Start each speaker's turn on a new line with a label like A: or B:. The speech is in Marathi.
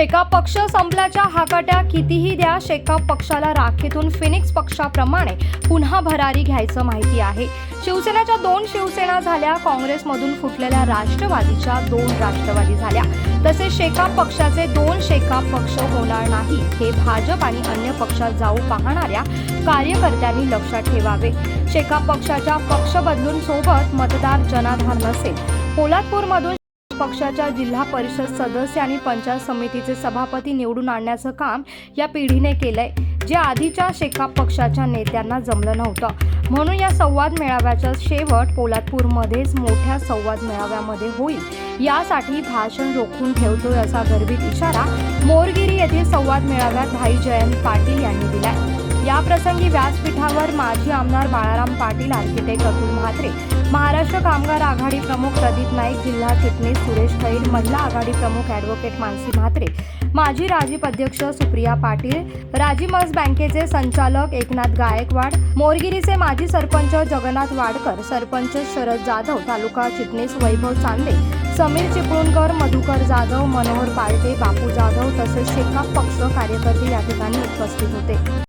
A: शेका पक्ष संपल्याच्या हाकाट्या कितीही द्या शेका पक्षाला राखेतून फिनिक्स पक्षाप्रमाणे पुन्हा भरारी घ्यायचं माहिती आहे. शिवसेनेच्या दोन शिवसेना झाल्या काँग्रेसमधून फुटलेल्या राष्ट्रवादीच्या दोन राष्ट्रवादी झाल्या. तसे शेका पक्षाचे दोन शेका पक्ष होणार नाही हे भाजप आणि अन्य पक्षात जाऊ पाहणाऱ्या कार्यकर्त्यांनी लक्षात ठेवावे. शेका पक्षाच्या पक्ष बदलून सोबत मतदार जनाधार नसेल. पोलादपूरमधून पक्षाच्या जिल्हा परिषद सदस्य आणि पंचायत समितीचे सभापती निवडून आणण्याचं काम या पिढीने केलंय जे आधीच्या शेकाप पक्षाच्या नेत्यांना जमलं नव्हतं. म्हणून या संवाद मेळाव्याचा शेवट पोलादपूरमध्येच मोठ्या संवाद मेळाव्यामध्ये होईल. यासाठी भाषण रोखून ठेवतोय असा गर्भित इशारा मोरगिरी येथील संवाद मेळाव्यात भाई जयंत पाटील यांनी दिलाय. या प्रसंगी व्यासपीठावर माजी आमदार बाळाराम पाटील आर्किटेक्ट अतुल म्हात्रे महाराष्ट्र कामगार आघाडी प्रमुख प्रदीप नाईक जिल्हा चिटणीस सुरेश खैर महिला आघाडी प्रमुख ॲडव्होकेट मानसी म्हात्रे माजी राजीप अध्यक्ष सुप्रिया पाटील राजीमस बँकेचे संचालक एकनाथ गायकवाड मोरगिरीचे माजी सरपंच जगन्नाथ वाडकर सरपंच शरद जाधव तालुका चिटणीस वैभव चांदे समीर चिपळूणकर मधुकर जाधव मनोहर पालटे बापू जाधव तसेच शेका पक्ष कार्यकर्ते या ठिकाणी उपस्थित होते.